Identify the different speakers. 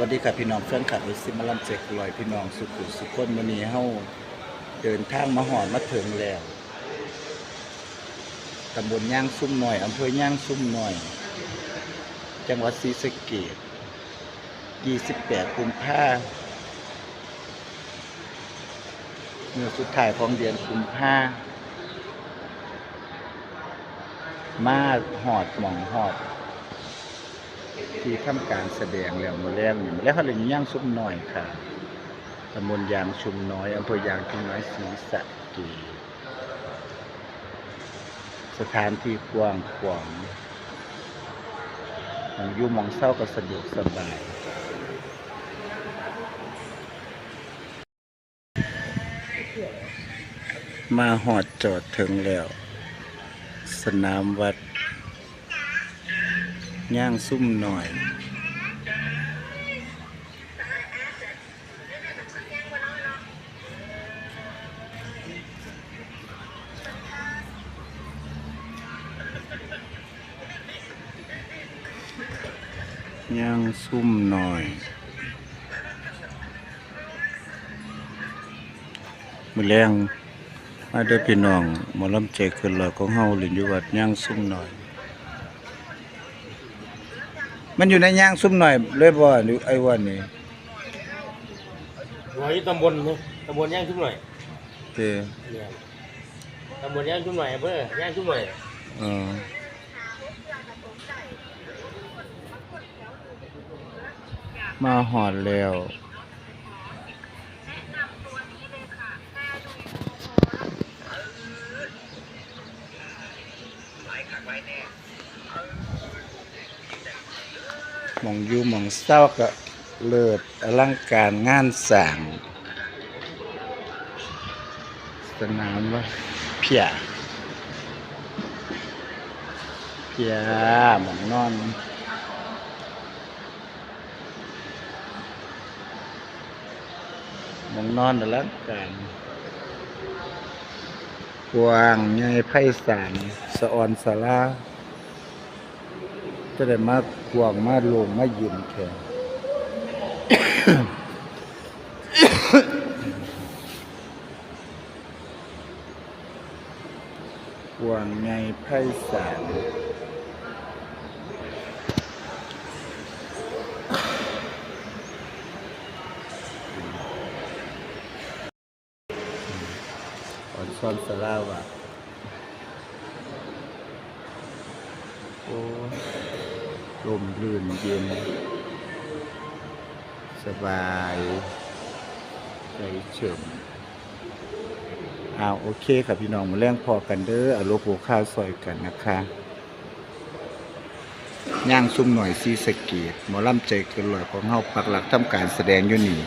Speaker 1: วัสดีครับพี่น้องแฟนคลับเอซิมาลัมเจกลอยพี่น้องสุขุสุขคนวันนี้เฮาเดินทางมาหอดมาถึงแล้วตำบลย่างซุ่มหน่อยอำเภอย่างซุ่มหน่อย จังหวัดศรีสะเกษ28กุมภาเมื่อสุดท้ายของเดือนกุมภามาหอดหม่องหอด ที่ทำการแสดงแล้วมาแรงนี่มาแล้วเขาเลยย่างซุ่มน้อยค่ะตำบลยางชุมน้อยอำเภอยางชุมน้อยศรีสะเกษสถานที่กว้างขวางมองยู่มองเศร้าก็สะดวกสบายมาหอดจอดถึงแล้ว สนามวัด ย่างซุ่มหน่อยย่างซุ่มหน่อยมือแรงมาเด้อพี่น้องหมอลำใจขึ้นลอยของเฮาหลินอยู่วัดย่างซุ่มหน่อย มันอยู่ในย่างซุ่มหน่อยเลยบ่หรือไอ้วันนี้
Speaker 2: หัวอยู่ตำบลนี่ตำบลย่างชุ่มหน่อย
Speaker 1: เด้อ
Speaker 2: เนี่ยตำบลย่างชุ่มหน่อยอำเภอย่างชุ่มหน่อย
Speaker 1: เออมาหอดแล้ว มองอยู่มองเศร้าก็เลิศอลังการงานสร้างสนามว่าเพียเพียหมองนอนมองนอนอลังการกว้างใหญ่ไพศาลสะออนสารา จะได้มากวางมาลงมายืนแข่งกวางไงไพศาลอ่อนซ้อนสลาวะโอ้ ลมรื่นเย็น สบายใจเฉิมอ้าวโอเคครับพี่น้องมาแรงพอกันเด้อเอาโลโก้ข้าวซอยกันนะคะย่างซุ่มหน่อยซีสเกีหมอลำใจเกินลอยของเฮาปักหลักทำการแสดงอยู่นี่